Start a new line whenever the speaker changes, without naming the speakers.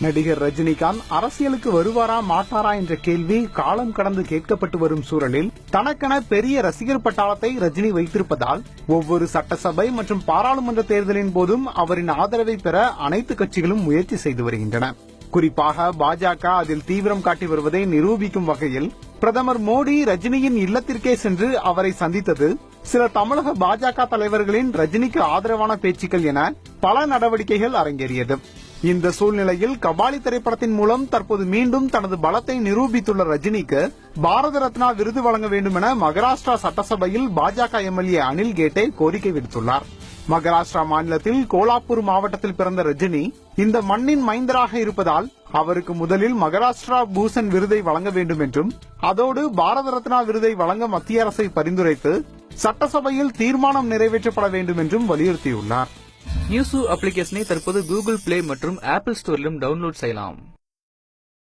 நடிகர் ரஜினிகாந்த் அரசியலுக்கு வருவாரா மாட்டாரா என்ற கேள்வி காலம் கடந்து கேட்கப்பட்டு வரும் சூழலில் தனக்கென பெரிய ரசிகர் பட்டாளத்தை ரஜினி வைத்திருப்பதால் ஒவ்வொரு சட்டசபை மற்றும் பாராளுமன்ற தேர்தலின் போதும் அவரின் ஆதரவை பெற அனைத்து கட்சிகளும் முயற்சி செய்து வருகின்றன. குறிப்பாக பாஜக அதில் தீவிரம் காட்டி வருவதை நிரூபிக்கும் வகையில் பிரதமர் மோடி ரஜினியின் இல்லத்திற்கே சென்று அவரை சந்தித்தது சில தமிழக பாஜக தலைவர்களின் ரஜினிக்கு ஆதரவான பேச்சுக்கள் என பல நடவடிக்கைகள் அரங்கேறியது. இந்த சூழ்நிலையில் கபாலி திரைப்படத்தின் மூலம் தற்போது மீண்டும் தனது பலத்தை நிரூபித்துள்ள ரஜினிக்கு பாரத ரத்னா விருது வழங்க வேண்டும் என மகாராஷ்டிரா சட்டசபையில் பாஜக எம்எல்ஏ அனில் கேட்டே கோரிக்கை விடுத்துள்ளார். மகாராஷ்டிரா மாநிலத்தில் கோலாப்பூர் மாவட்டத்தில் பிறந்த ரஜினி இந்த மண்ணின் மைந்தராக இருப்பதால் அவருக்கு முதலில் மகாராஷ்டிரா பூஷன் விருதை வழங்க வேண்டும் என்றும் அதோடு பாரத ரத்னா விருதை வழங்க மத்திய அரசை பரிந்துரைத்து சட்டசபையில் தீர்மானம் நிறைவேற்றப்பட வேண்டும் என்றும் வலியுறுத்தியுள்ளார்.
நியூஸு அப்ளிகேஷனை தற்போது கூகுள் பிளே மற்றும் ஆப்பிள் ஸ்டோரிலும் டவுன்லோட் செய்யலாம்.